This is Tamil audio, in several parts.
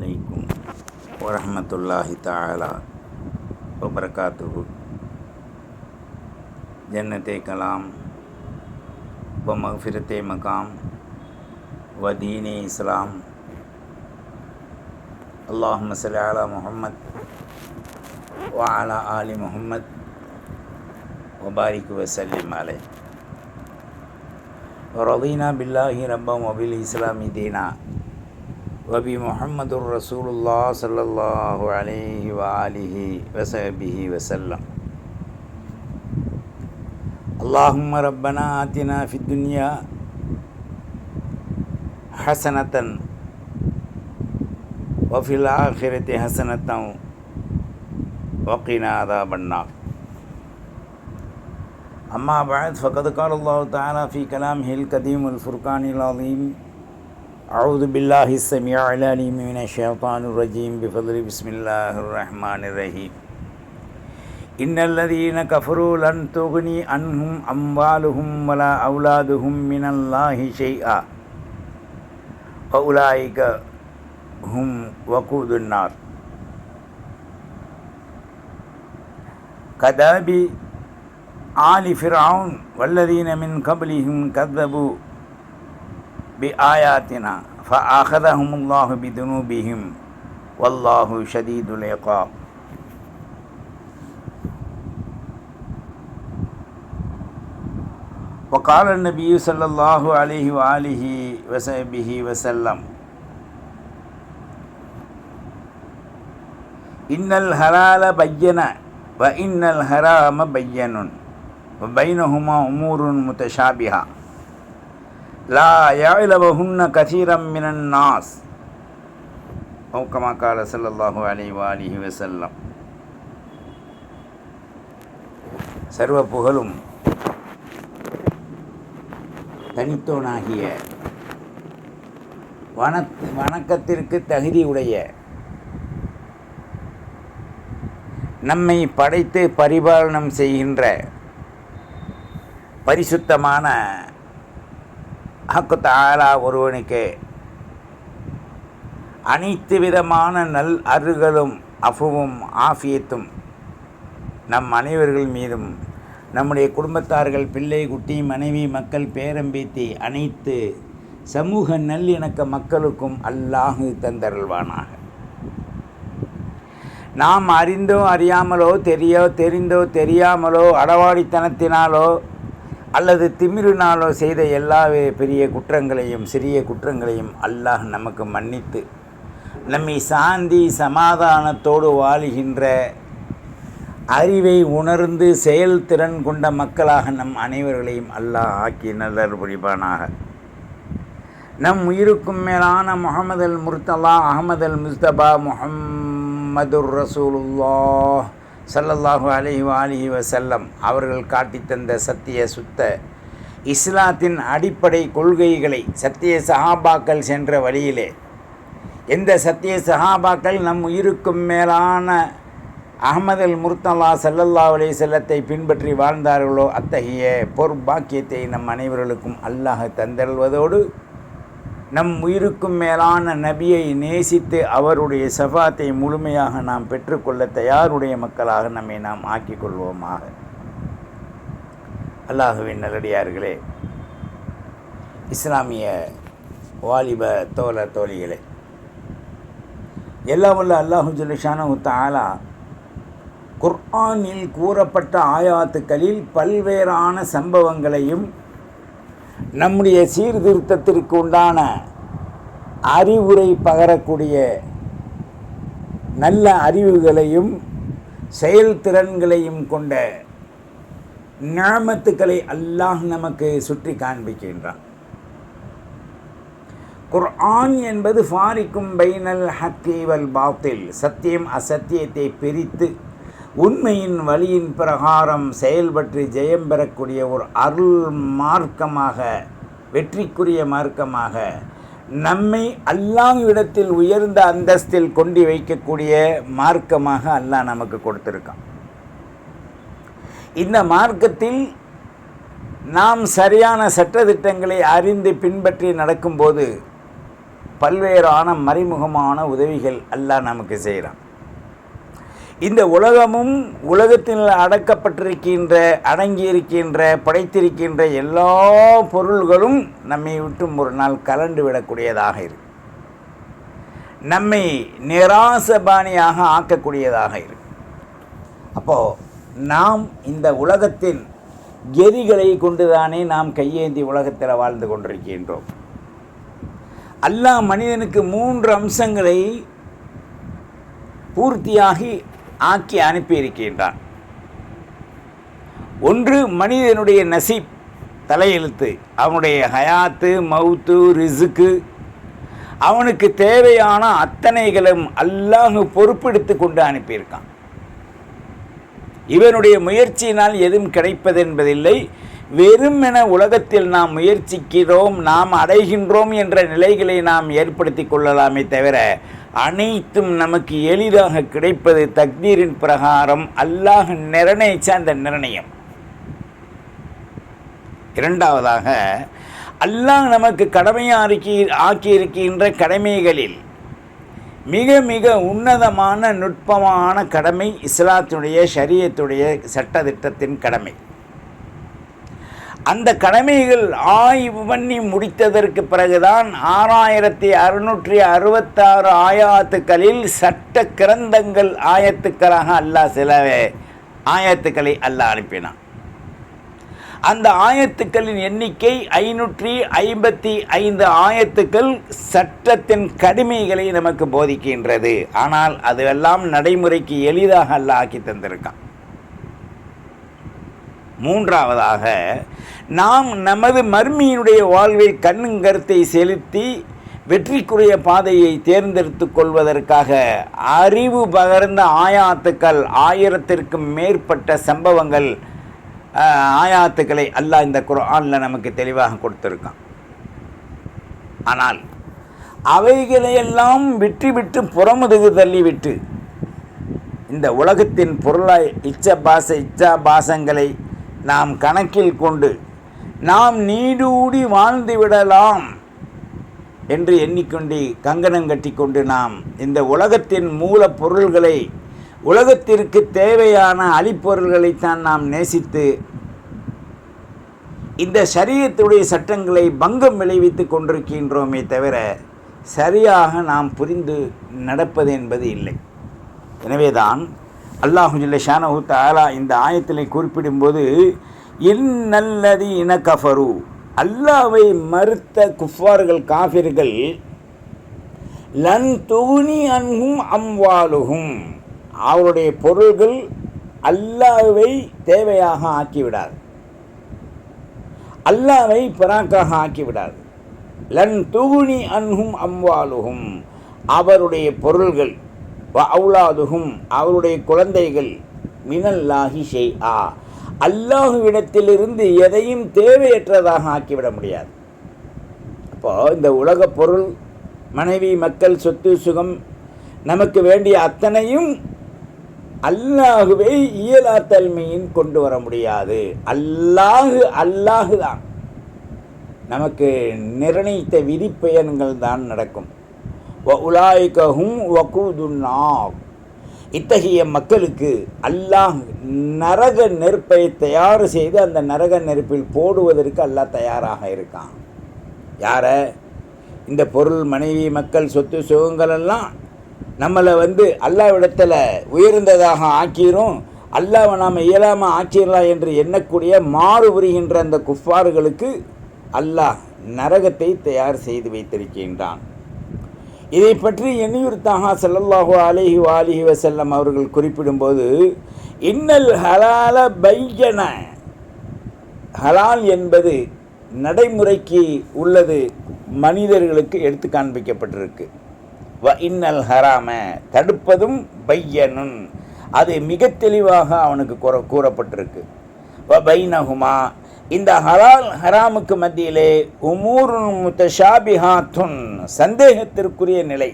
عليكم ورحمة الله تعالى وبركاته. جنت کلام و مغفرت مقام و دین إسلام. اللهم صل على محمد وعلى آل محمد وبارك وسلم عليه. ورضينا بالله ربا وبالإسلام دينا. وبمحمد رسول الله صلى الله عليه وآله وصحبه وسلم. اللهم ربنا آتنا في الدنيا حسنة وفي الآخرة حسنة وقنا عذاب النار. أما بعد فقد قال الله تعالى في كلامه القديم الفرقان العظيم أعوذ بالله السميع العليم من الشيطان الرجيم بفضل بسم الله الرحمن الرحيم. إن الذين كفروا لن تغني عنهم أموالهم ولا أولادهم من الله شيئا. وأولئك هم وقود النار. كذاب آل فرعون والذين من قبلهم كذبوا. بآياتنا فأخذهم الله بذنوبهم والله شديد العقاب. وقال النبي صلى الله عليه وآله وصحبه وسلم إن الحلال بين وإن الحرام بين وبينهما أمور متشابهة. லா யாழவஹுன்ன கசீரம் மினன் நாஸ். மௌக்கமாக்கால சல்லல்லாஹு அலி வாலிஹி சர்வ புகழும் தனித்தோனாகிய வன வணக்கத்திற்கு தகுதியுடைய நம்மை படைத்து பரிபாலனம் செய்கின்ற பரிசுத்தமான ஹக்கு தாலா ஒருவனுக்கே. அனைத்து விதமான நல் அருகளும் அஃபுவும் ஆஃபியத்தும் நம் அனைவர்கள் மீதும் நம்முடைய குடும்பத்தார்கள் பிள்ளை குட்டி மனைவி மக்கள் பேரம்பேத்தி அனைத்து சமூக நல்லிணக்க மக்களுக்கும் அல்லாஹு தந்தருள்வானாக. நாம் அறிந்தோ அறியாமலோ தெரியோ தெரிந்தோ தெரியாமலோ அடவாடித்தனத்தினாலோ அல்லது திமிரினாலோ செய்த எல்லா பெரிய குற்றங்களையும் சிறிய குற்றங்களையும் அல்லாஹ் நமக்கு மன்னித்து நம்மை சாந்தி சமாதானத்தோடு வாழுகின்ற அறிவை உணர்ந்து செயல்திறன் கொண்ட மக்களாக நம் அனைவர்களையும் அல்லாஹ் ஆக்கி நல்லர் புரிபானாக நம் உயிருக்கும் மேலான முகமது அல் முர்த்தலா அகமது அல் முஸ்தபா முஹம்மதுர் ரசூலுல்லாஹ். சல்லல்லாஹு அலிஹி அலிஹி வசல்லம் அவர்கள் காட்டித்தந்த சத்திய சுத்த இஸ்லாத்தின் அடிப்படை கொள்கைகளை சத்திய சஹாபாக்கள் சென்ற வழியிலே எந்த சத்திய சஹாபாக்கள் நம் உயிருக்கும் மேலான அகமது அல் முர்த்தலா சல்லல்லா அலி செல்லத்தை பின்பற்றி வாழ்ந்தார்களோ அத்தகைய பொற்பாக்கியத்தை நம் அனைவர்களுக்கும் அல்லாஹ் தந்தருள்வதோடு நம் உயிருக்கும் மேலான நபியை நேசித்து அவருடைய சஃபாத்தை முழுமையாக நாம் பெற்றுக்கொள்ள தயாருடைய மக்களாக நம்மை நாம் ஆக்கிக் கொள்வோமாக. அல்லாஹுவின் நல்லடியார்களே இஸ்லாமிய வாலிப தோழ தோழிகளே எல்லாம் வல்ல அல்லாஹு ஜுலிஷான தாலா குர்ஆனில் கூறப்பட்ட ஆயாத்துக்களில் பல்வேறான சம்பவங்களையும் நம்முடைய சீர்திருத்தத்திற்கு உண்டான அறிவுரை பகரக்கூடிய நல்ல அறிவுகளையும் செயல்திறன்களையும் கொண்ட ஞாமத்துக்களை அல்லாஹ் நமக்கு சுற்றி காண்பிக்கின்றான். குர்ஆன் என்பது ஃபாரிக்கும் பைனல் ஹக்கீவல் பாத்தில் சத்தியம் அசத்தியத்தை பிரித்து உண்மையின் வழியின் பிரகாரம் செயல்பற்றி ஜெயம் பெறக்கூடிய ஒரு அருள் மார்க்கமாக வெற்றிக்குரிய மார்க்கமாக நம்மை அல்லாஹ்விடத்தில் உயர்ந்த அந்தஸ்தில் கொண்டு வைக்கக்கூடிய மார்க்கமாக அல்லாஹ் நமக்கு கொடுத்துருக்கான். இந்த மார்க்கத்தில் நாம் சரியான சட்டதிட்டங்களை அறிந்து பின்பற்றி நடக்கும்போது பல்வேறான மறைமுகமான உதவிகள் அல்லாஹ் நமக்கு செய்கிறான். இந்த உலகமும் உலகத்தில் அடக்கப்பட்டிருக்கின்ற அடங்கியிருக்கின்ற படைத்திருக்கின்ற எல்லா பொருள்களும் நம்மை விட்டும் ஒரு நாள் கலண்டு விடக்கூடியதாக இருக்கு. நம்மை நிராசபாணியாக ஆக்கக்கூடியதாக இருக்கு. அப்போது நாம் இந்த உலகத்தின் கெதிகளை கொண்டுதானே நாம் கையேந்தி உலகத்தில் வாழ்ந்து கொண்டிருக்கின்றோம். அல்லாஹ் மனிதனுக்கு மூன்று அம்சங்களை பூர்த்தியாகி ஆக்கி அனுப்பியிருக்கின்றான் ஒன்று மனிதனுடைய நசீப் தலையெழுத்து அவனுடைய ஹயாத்து மவுத்து ரிசுக்கு அவனுக்கு தேவையான அத்தனைகளும் அல்லாஹ் பொறுப்பெடுத்து கொண்டு அனுப்பியிருக்கான். இவனுடைய முயற்சியினால் எதுவும் கிடைப்பது என்பதில்லை. வெறுமென உலகத்தில் நாம் முயற்சிக்கிறோம் நாம் அடைகின்றோம் என்ற நிலைகளை நாம் ஏற்படுத்தி கொள்ளலாமே தவிர அனைத்தும் நமக்கு எளிதாக கிடைப்பது தக்தீரின் பிரகாரம் அல்லாஹ் நிர்ணயிச்ச அந்த நிர்ணயம். இரண்டாவதாக அல்லாஹ் நமக்கு கடமையாக்கி ஆக்கியிருக்கின்ற கடமைகளில் மிக மிக உன்னதமான நுட்பமான கடமை இஸ்லாத்துடைய ஷரியத்துடைய சட்டத்திட்டத்தின் கடமை. அந்த கடமைகள் ஆய்வு பண்ணி முடித்ததற்கு பிறகுதான் ஆறாயிரத்தி அறுநூற்றி அறுபத்தாறு ஆயாத்துக்களில் சட்ட கிரந்தங்கள் ஆயத்துக்களாக அல்லாஹ் சில ஆயத்துக்களை அல்லாஹ் அனுப்பினான். அந்த ஆயத்துக்களின் எண்ணிக்கை ஐநூற்றி ஐம்பத்தி ஐந்து ஆயத்துக்கள் சட்டத்தின் கடுமைகளை நமக்கு போதிக்கின்றது. ஆனால் அதுவெல்லாம் நடைமுறைக்கு எளிதாக அல்ல ஆக்கி தந்திருக்கான். மூன்றாவதாக நாம் நமது மர்மியினுடைய வாழ்வில் கண்ணும் கருத்தை செலுத்தி வெற்றிக்குரிய பாதையை தேர்ந்தெடுத்து கொள்வதற்காக அறிவு பகர்ந்த ஆயாத்துக்கள் ஆயிரத்திற்கும் மேற்பட்ட சம்பவங்கள் ஆயாத்துக்களை அல்லாஹ் இந்த குரானில் நமக்கு தெளிவாக கொடுத்துருக்கான். ஆனால் அவைகளையெல்லாம் விட்டு விட்டு புறமுதுகு தள்ளிவிட்டு இந்த உலகத்தின் பொருளாய் இச்ச பாச இச்சா பாசங்களை நாம் கணக்கில் கொண்டு நாம் நீடூடி வாழ்ந்துவிடலாம் என்று எண்ணிக்கொண்டு கங்கணம் கட்டி கொண்டு நாம் இந்த உலகத்தின் மூல பொருள்களை உலகத்திற்கு தேவையான அழிப்பொருள்களைத்தான் நாம் நேசித்து இந்த சரீரத்துடைய சட்டங்களை பங்கம் விளைவித்து கொண்டிருக்கின்றோமே தவிர சரியாக நாம் புரிந்து நடப்பது என்பது இல்லை. எனவேதான் அல்லாஹுல்ல ஷானஹு தாலா இந்த ஆயத்திலே குறிப்பிடும்போது இன்னல்லதி இன கஃபரு அல்லாவை மறுத்த குஃபார்கள் காஃபிர்கள் லன் துகுனி அன்ஹும் அம்வாலுகும் அவருடைய பொருள்கள் அல்லாவை தேவையாக ஆக்கிவிடாது. அல்லாவை பிராக்காக ஆக்கிவிடாது. லன் துகுனி அன்ஹும் அம்வாலுகும் அவருடைய பொருள்கள் அவுலாதுகும் அவருடைய குழந்தைகள் மினல்லாஹி ஷே ஆ அல்லாஹுவிடத்திலிருந்து எதையும் தேவையற்றதாக ஆக்கிவிட முடியாது. அப்போது இந்த உலக பொருள் மனைவி மக்கள் சொத்து சுகம் நமக்கு வேண்டிய அத்தனையும் அல்லாஹுவை இயலா தன்மையின் கொண்டு வர முடியாது. அல்லாஹு அல்லாஹு தான் நமக்கு நிர்ணயித்த விதிப்பயன்கள் தான் நடக்கும். உலாய்கஹும் வகூதுன்னா இத்தகைய மக்களுக்கு அல்லாஹ் நரக நெருப்பை தயார் செய்து அந்த நரக நெருப்பில் போடுவதற்கு அல்லாஹ் தயாராக இருக்கான். யார? இந்த பொருள் மனைவி மக்கள் சொத்து சுகங்கள் எல்லாம் நம்மளை வந்து அல்லாவிடத்தில் உயர்ந்ததாக ஆக்கிரும். அல்லாவை நாம் இயலாமல் ஆக்கிடலாம் என்று எண்ணக்கூடிய மாறுபுரிகின்ற அந்த குஃபார்களுக்கு அல்லாஹ் நரகத்தை தயார் செய்து வைத்திருக்கின்றான். இதை பற்றி எண்ணியுறுத்தாக செல்லல்லாஹு அலிஹி வாலிஹி வசல்லம் அவர்கள் குறிப்பிடும்போது இன்னல் ஹலால பையன. ஹலால் என்பது நடைமுறைக்கு உள்ளது மனிதர்களுக்கு எடுத்து காண்பிக்கப்பட்டிருக்கு. வ இன்னல் ஹராம. தடுப்பதும் பையனுன். அது மிக தெளிவாக அவனுக்கு கூற கூறப்பட்டிருக்கு. வ பைனகுமா இந்த ஹலால் ஹராமுக்கு மத்தியிலே உமூருன் முத்தஷாபிஹாத்துன் சந்தேகத்திற்குரிய நிலை.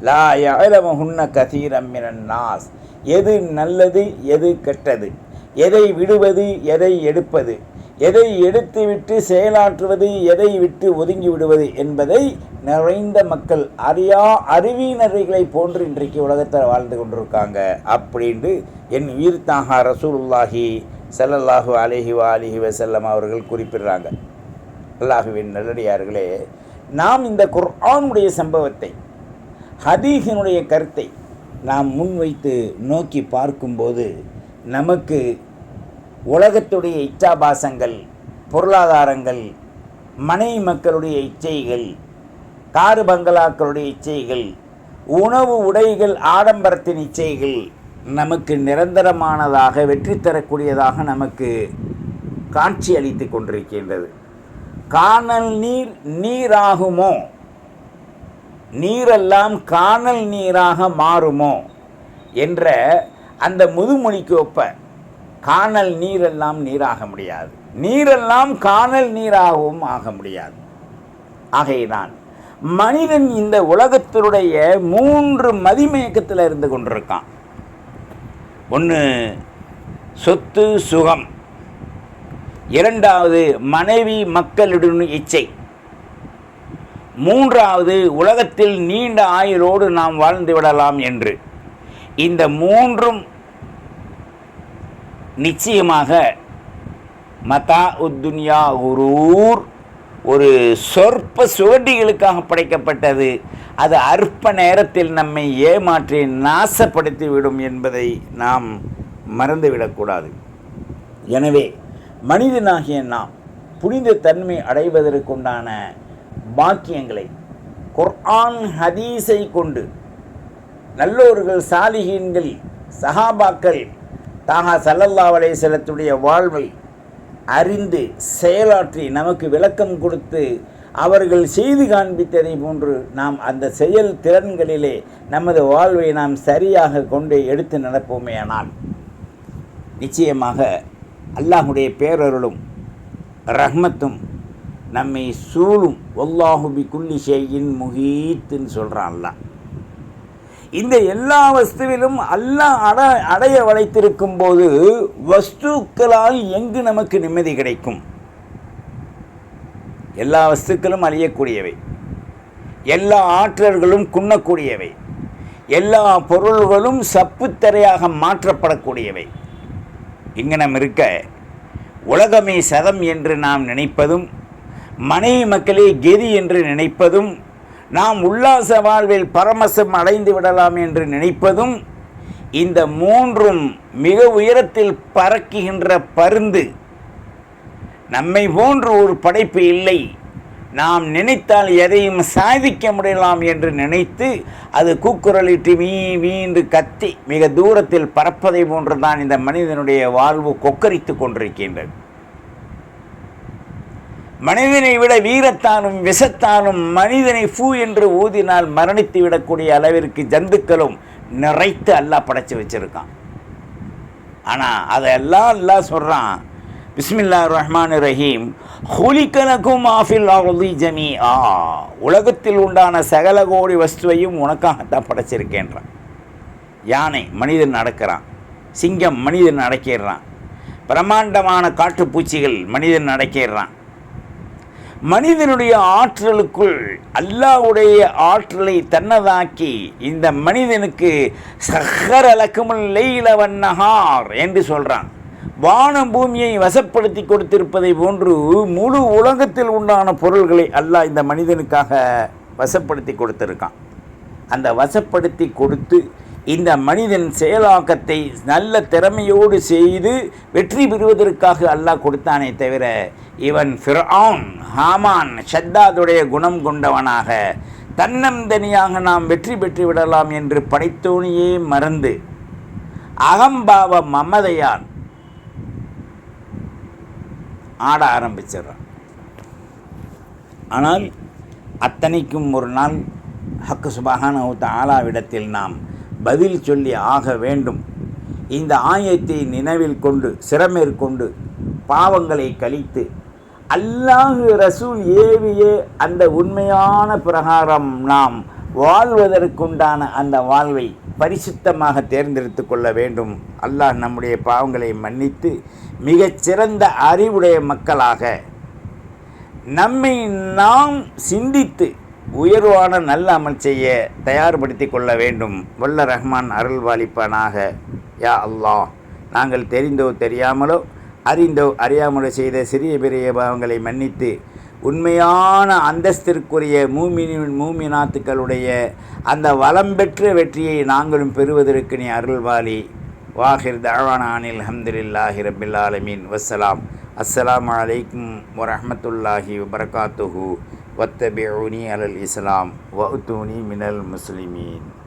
லா யலமஹுன்ன கதீரம் நாஸ். எது நல்லது எது கெட்டது? எதை விடுவது எதை எடுப்பது? எதை எடுத்துவிட்டு செயலாற்றுவது எதை விட்டு ஒதுங்கி விடுவது என்பதை நிறைந்த மக்கள் அறியா அறிவியினர்களை போன்று இன்றைக்கு உலகத்தில் வாழ்ந்து கொண்டிருக்காங்க. அப்படின்ட்டு என் உயிர்த்தாகா ரசூலுல்லாஹி செல்லல்லாஹு அலைஹி வ அலிஹி வசல்லம் அவர்கள் குறிப்பிடுறாங்க. அல்லாஹுவின் நல்லடியார்களே நாம் இந்த குர்ஆனுடைய சம்பவத்தை ஹதீஹினுடைய கருத்தை நாம் முன்வைத்து நோக்கி பார்க்கும்போது நமக்கு உலகத்துடைய இச்சாபாசங்கள் பொருளாதாரங்கள் மனைவி மக்களுடைய இச்சைகள் காரு பங்களாக்களுடைய இச்சைகள் உணவு உடைகள் ஆடம்பரத்தின் இச்சைகள் நமக்கு நிரந்தரமானதாக வெற்றி தரக்கூடியதாக நமக்கு காட்சி அளித்து கொண்டிருக்கின்றது. காணல் நீர் நீராகுமோ? நீரெல்லாம் காணல் நீராக மாறுமோ? என்ற அந்த முதுமொழிக்கு ஒப்ப காணல் நீரெல்லாம் நீராக முடியாது. நீரெல்லாம் காணல் நீராகவும் ஆக முடியாது. ஆகையினால் மனிதன் இந்த உலகத்தினுடைய மூன்று மதிமயக்கத்தில் இருந்து கொண்டிருக்கான். ஒன்று சொத்து சுகம். இரண்டாவது மனைவி மக்களுடன் இச்சை. மூன்றாவது உலகத்தில் நீண்ட ஆயுளோடு நாம் வாழ்ந்து விடலாம் என்று. இந்த மூன்றும் நிச்சயமாக மதா உத்துன்யா உரூர் ஒரு சொற்ப சுவடிகளுக்காக படைக்கப்பட்டது. அது அற்ப நேரத்தில் நம்மை ஏமாற்றி நாசப்படுத்தி விடும் என்பதை நாம் மறந்துவிடக்கூடாது எனவே மனிதனாகிய நாம் புனித தன்மை அடைவதற்குண்டான பாக்கியங்களை குர்ஆன் ஹதீஸை கொண்டு நல்லோர்கள் சாலிகீன்கள் சஹாபாக்கள் தாகா சல்லல்லா அலைஹிஸ்ஸலத்துடைய வாழ்வை அறிந்து செயலாற்றி நமக்கு விளக்கம் கொடுத்து அவர்கள் செய்து காண்பித்ததை போன்று நாம் அந்த செயல் திறன்களிலே நமது வாழ்வை நாம் சரியாக கொண்டு எடுத்து நடப்போமேயானால் நிச்சயமாக அல்லாஹுடைய பேரருளும் ரஹ்மத்தும் நம்மை சூழும். ஒல்லாஹுபி குல்லி செய்யின் முகீத்துன்னு சொல்கிறான்லாம் அல்லாஹ். இந்த எல்லா வஸ்துவிலும் அல்லாஹ் அட அடைய வளைத்திருக்கும் போது வஸ்துக்களால் எங்கு நமக்கு நிம்மதி கிடைக்கும்? எல்லா வஸ்துக்களும் அழியக்கூடியவை. எல்லா ஆற்றல்களும் குண்ணக்கூடியவை. எல்லா பொருள்களும் சப்புத்தரையாக மாற்றப்படக்கூடியவை. இங்கனம் இருக்க உலகமே சதம் என்று நாம் நினைப்பதும் மனைவி மக்களே கெதி என்று நினைப்பதும் நாம் உல்லாச வாழ்வில் பரமசம் அடைந்து விடலாம் என்று நினைப்பதும் இந்த மூன்றும் மிக உயரத்தில் பறக்குகின்ற பருந்து. நம்மை போன்று ஒரு படைப்பு இல்லை. நாம் நினைத்தால் எதையும் சாதிக்க முடியலாம் என்று நினைத்து அது கூக்குரலிட்டு வீ வீண்டு கத்தி மிக தூரத்தில் பறப்பதை போன்றுதான் இந்த மனிதனுடைய வாழ்வு கொக்கரித்து கொண்டிருக்கின்றது. மனிதனை விட வீரத்தானும் விஷத்தானும் மனிதனை ஃபூ என்று ஊதினால் மரணித்து விடக்கூடிய அளவிற்கு ஜந்துக்களும் நிறைத்து அல்லாஹ் படைச்சி வச்சிருக்கான். ஆனால் அதெல்லாம் அல்லாஹ் சொல்கிறான் பிஸ்மில்லா ரஹ்மான் ரஹீம். ஹுலிக்கலக்கும் ஆஃபில் அருளி ஜமி ஆ உலகத்தில் உண்டான சகல கோடி வஸ்துவையும் உனக்காகத்தான் படைச்சிருக்கேன்றான். யானை மனிதன் நடக்கிறான். சிங்கம் மனிதன் அடக்கிடுறான். பிரம்மாண்டமான காட்டுப்பூச்சிகள் மனிதன் அடக்கிடுறான். மனிதனுடைய ஆற்றலுக்குள் அல்லாஹ்வுடைய ஆற்றலை தன்னதாக்கி இந்த மனிதனுக்கு சஹர் அலக்குமுல் லெய்லவன் என்று சொல்கிறான் வானம் பூமியை வசப்படுத்தி கொடுத்திருப்பதை போன்று முழு உலகத்தில் உண்டான பொருள்களை அல்லாஹ் இந்த மனிதனுக்காக வசப்படுத்தி கொடுத்துருக்கான். அந்த வசப்படுத்தி கொடுத்து இந்த மனிதன் செயலாக்கத்தை நல்ல திறமையோடு செய்து வெற்றி பெறுவதற்காக அல்லாஹ் கொடுத்தானே தவிர இவன் ஃபிர்ஆன் ஹாமான் ஷத்தாதுடைய குணம் கொண்டவனாக தன்னந்தனியாக நாம் வெற்றி பெற்று விடலாம் என்று படைத்தோனியே மறந்து அகம்பாவ மமதையான் ஆட ஆரம்பிச்சிடுறான். ஆனால் அத்தனைக்கும் ஒரு நாள் ஹக்கு சுபகான ஆலாவிடத்தில் நாம் பதில் சொல்லி ஆக வேண்டும். இந்த ஆயத்தை நினைவில் கொண்டு சிறமேற்கொண்டு பாவங்களை கழித்து அல்லாஹு ரசூல் ஏவிய அந்த உண்மையான பிரகாரம் நாம் வாழ்வதற்குண்டான அந்த வாழ்வை பரிசுத்தமாக தேர்ந்தெடுத்து கொள்ள வேண்டும். அல்லாஹ் நம்முடைய பாவங்களை மன்னித்து மிகச்சிறந்த அறிவுடைய மக்களாக நம்மை நாம் சிந்தித்து உயர்வான நல்ல அமல் செய்ய தயார்படுத்தி கொள்ள வேண்டும். வல்ல ரஹ்மான் அருள்வாளிப்பானாக. யா அல்லாஹ் நாங்கள் தெரிந்தோ தெரியாமலோ அறிந்தோ அறியாமலோ செய்த சிறிய பெரிய பாவங்களை மன்னித்து உண்மையான அந்தஸ்திற்குரிய மூமினின் மூமினாத்துக்களுடைய அந்த வளம் பெற்ற வெற்றியை நாங்களும் பெறுவதற்கு நீ அருள்வாளி. வாஹிர் தாவானானில் அஹமதுல்லாஹி ரபில் ஆலமீன். வசலாம் அஸ்லாம் அலைக்கும் வரமத்துல்லாஹி வபரகாத்துஹு. واتبعوني على الإسلام وأتوني من المسلمين.